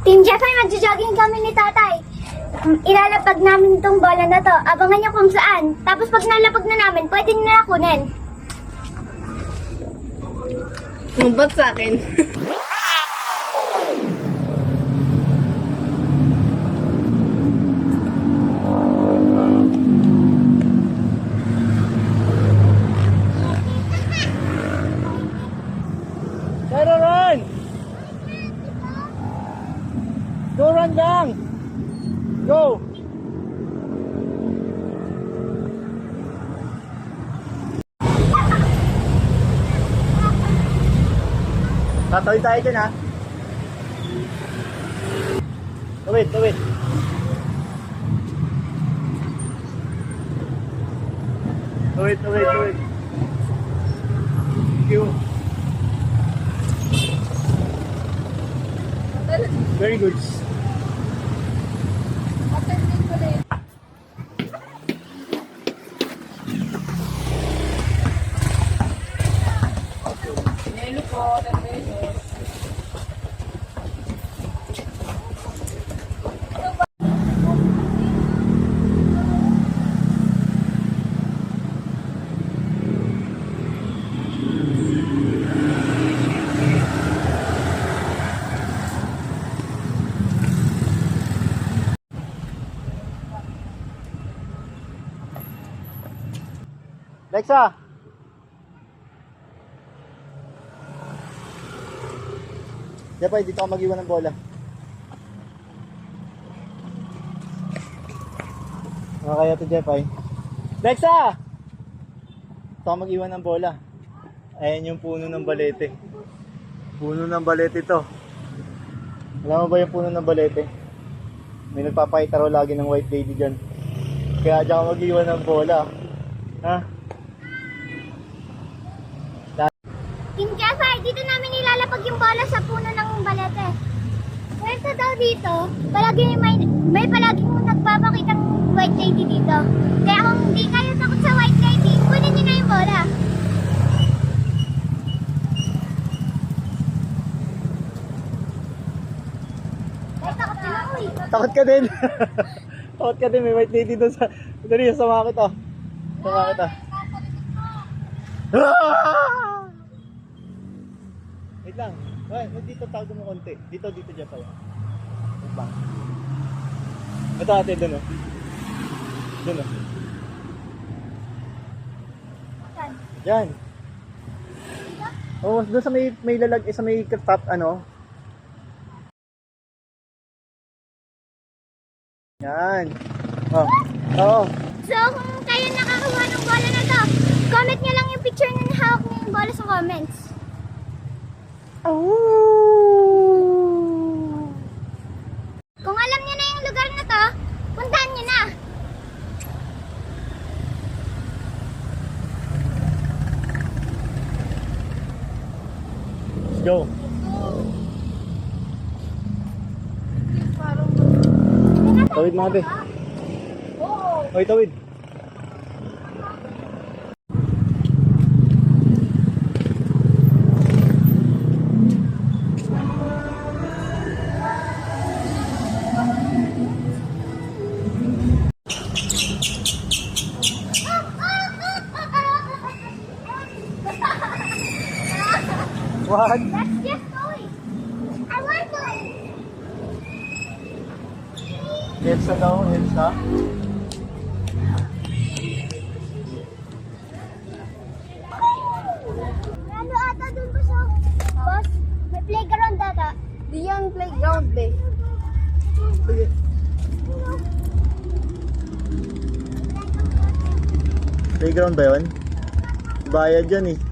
Team Jeffy, magja-jogging kami ni tatay. Um, Ilalapag namin itong bola na to. Abangan niyo kung saan. Tapos pag nalapag na namin, pwede niyo na kunin. Ba't sa akin? Go, run lang! Go! Tatawid tayo dyan, ha? Tawid, tawid. Tawid, tawid, tawid. Thank you. Very good. Lexa! Jepay, dito ako mag-iwan ng bola. Okay kaya to Jepay. Lexa! Dito ako mag-iwan ng bola. Ayan yung puno ng balete. Puno ng balete to. Alam mo ba yung puno ng balete? May nagpapakita raw lagi ng white lady dyan. Kaya dyan ako mag-iwan ng bola. Ha? Team Jeffy, dito namin ilalapag yung bola sa puno ng balete. Pwede daw dito, palagi may, may palagi mong nagpapakitang white lady dito. Kaya kung hindi kayo takot sa white lady, kunin niyo na yung bola. Ay, takot sila, uy. Takot ka din. Takot ka din. May white lady doon sa... Dali, sama kita. Sama kita. Ah! Wait lang. Wait, dito tago mo konti. Dito, dito dyan tayo. Lang. Ito ate, doon oh. Doon oh. Saan? Yan. Oh, doon sa may may lalag eh, sa may top ano. Yan. Oh. Oh. So, kung kayo nakakuha ng bola na to, comment nyo lang yung picture na hawak niyo yung bola sa comments. Kung alam niyo na yung lugar na to, puntahan niyo na. Let's go. Tawid mga be. Hoy, tawid. What? That's just toy. I want toy. Elsa daw, Elsa. Ano ata dun ba sa... Boss, may playground ata. Di yan playground eh. Sige. Playground ba yun? Bayad yan eh.